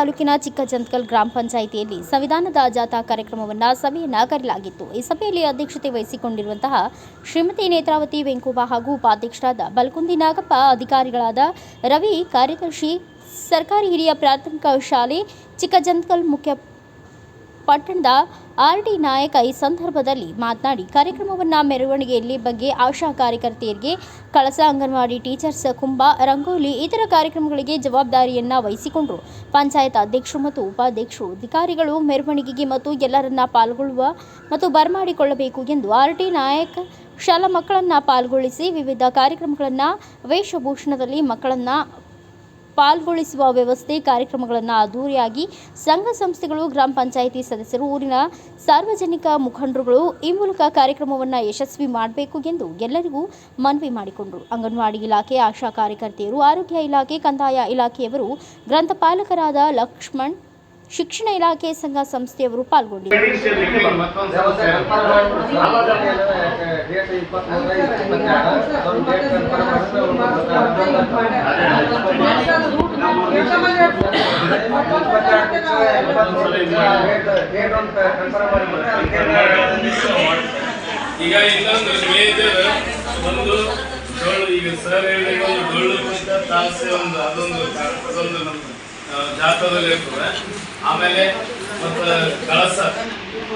ತಾಲೂಕಿನ ಚಿಕ್ಕಜಂತ್ಕಲ್ ಗ್ರಾಮ ಪಂಚಾಯಿತಿಯಲ್ಲಿ ಸಂವಿಧಾನದ ಜಾಥಾ ಕಾರ್ಯಕ್ರಮವನ್ನು ಸಭೆಯನ್ನು ಕರೆಯಲಾಗಿತ್ತು. ಈ ಸಭೆಯಲ್ಲಿ ಅಧ್ಯಕ್ಷತೆ ವಹಿಸಿಕೊಂಡಿರುವಂತಹ ಶ್ರೀಮತಿ ನೇತ್ರಾವತಿ ವೆಂಕುಬ ಹಾಗೂ ಉಪಾಧ್ಯಕ್ಷರಾದ ಬಲ್ಕುಂದಿ ನಾಗಪ್ಪ, ಅಧಿಕಾರಿಗಳಾದ ರವಿ, ಕಾರ್ಯದರ್ಶಿ, ಸರ್ಕಾರಿ ಹಿರಿಯ ಪ್ರಾಥಮಿಕ ಶಾಲೆ, ಚಿಕ್ಕಜಂತಕಲ್ ಮುಖ್ಯ ಪಟ್ಟಣದ ಆರ್ ಡಿ ನಾಯಕ ಈ ಸಂದರ್ಭದಲ್ಲಿ ಮಾತನಾಡಿ, ಕಾರ್ಯಕ್ರಮವನ್ನು ಮೆರವಣಿಗೆಯಲ್ಲಿ ಬಗ್ಗೆ ಆಶಾ ಕಾರ್ಯಕರ್ತೆಯರಿಗೆ ಕಳಸ ಅಂಗನವಾಡಿ ಟೀಚರ್ಸ್ ಕುಂಭ ರಂಗೋಲಿ, ಇತರ ಕಾರ್ಯಕ್ರಮಗಳಿಗೆ ಜವಾಬ್ದಾರಿಯನ್ನು ವಹಿಸಿಕೊಂಡರು. ಪಂಚಾಯತ್ ಅಧ್ಯಕ್ಷರು ಮತ್ತು ಉಪಾಧ್ಯಕ್ಷರು, ಅಧಿಕಾರಿಗಳು ಮೆರವಣಿಗೆಗೆ ಮತ್ತು ಎಲ್ಲರನ್ನ ಪಾಲ್ಗೊಳ್ಳುವ ಮತ್ತು ಬರಮಾಡಿಕೊಳ್ಳಬೇಕು ಎಂದು ಆರ್ ಟಿ ನಾಯಕ್ ಶಾಲಾ ಮಕ್ಕಳನ್ನು ಪಾಲ್ಗೊಳಿಸಿ ವಿವಿಧ ಕಾರ್ಯಕ್ರಮಗಳನ್ನು ವೇಷಭೂಷಣದಲ್ಲಿ ಮಕ್ಕಳನ್ನ ಪಾಲ್ಗೊಳಿಸುವ ವ್ಯವಸ್ಥೆ ಕಾರ್ಯಕ್ರಮಗಳನ್ನು ಅದ್ದೂರಿಯಾಗಿ ಸಂಘ ಸಂಸ್ಥೆಗಳು, ಗ್ರಾಮ ಪಂಚಾಯಿತಿ ಸದಸ್ಯರು, ಊರಿನ ಸಾರ್ವಜನಿಕ ಮುಖಂಡರುಗಳು ಈ ಮೂಲಕ ಕಾರ್ಯಕ್ರಮವನ್ನು ಯಶಸ್ವಿ ಮಾಡಬೇಕು ಎಂದು ಎಲ್ಲರಿಗೂ ಮನವಿ ಮಾಡಿಕೊಂಡರು. ಅಂಗನವಾಡಿ ಇಲಾಖೆ ಆಶಾ ಕಾರ್ಯಕರ್ತೆಯರು, ಆರೋಗ್ಯ ಇಲಾಖೆ, ಕಂದಾಯ ಇಲಾಖೆಯವರು ಗ್ರಂಥಪಾಲಕರಾದ ಲಕ್ಷ್ಮಣ್, ಶಿಕ್ಷಣ ಇಲಾಖೆ ಸಂಘ ಸಂಸ್ಥೆಯವರು ಪಾಲ್ಗೊಂಡಿದ್ದರು. ಈಗ ಇನ್ನೊಂದು ಮೇಜರ್ ಒಂದು ಡೊಳ್ಳು ಈಗ ಸರ್ ಹೇಳಿ ಒಂದು ಡೊಳ್ಳು ಕುಣಿತ ತಾಸೆ ಒಂದು ಅದೊಂದು ಅದೊಂದು ನಮ್ಮ ಜಾತದಲ್ಲಿ ಇರ್ತದೆ. ಆಮೇಲೆ ಮತ್ತು ಕಳಸ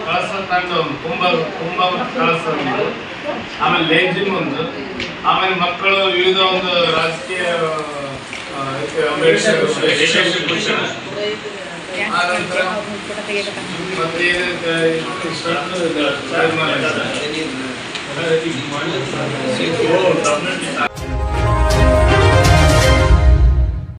ಕಳಸ ತಂಡ ಒಂದು ಕುಂಭ ಕುಂಭ ಮತ್ತು ಕಳಸ ಒಂದು ಆಮೇಲೆ ಲೇಜಿಮ್ ಒಂದು. ಆಮೇಲೆ ಮಕ್ಕಳು ವಿವಿಧ ಒಂದು ರಾಜಕೀಯ ಅಂಬೇಡ್ಕರ್ ವಿಶೇಷ ಭೂಷಣ ಆ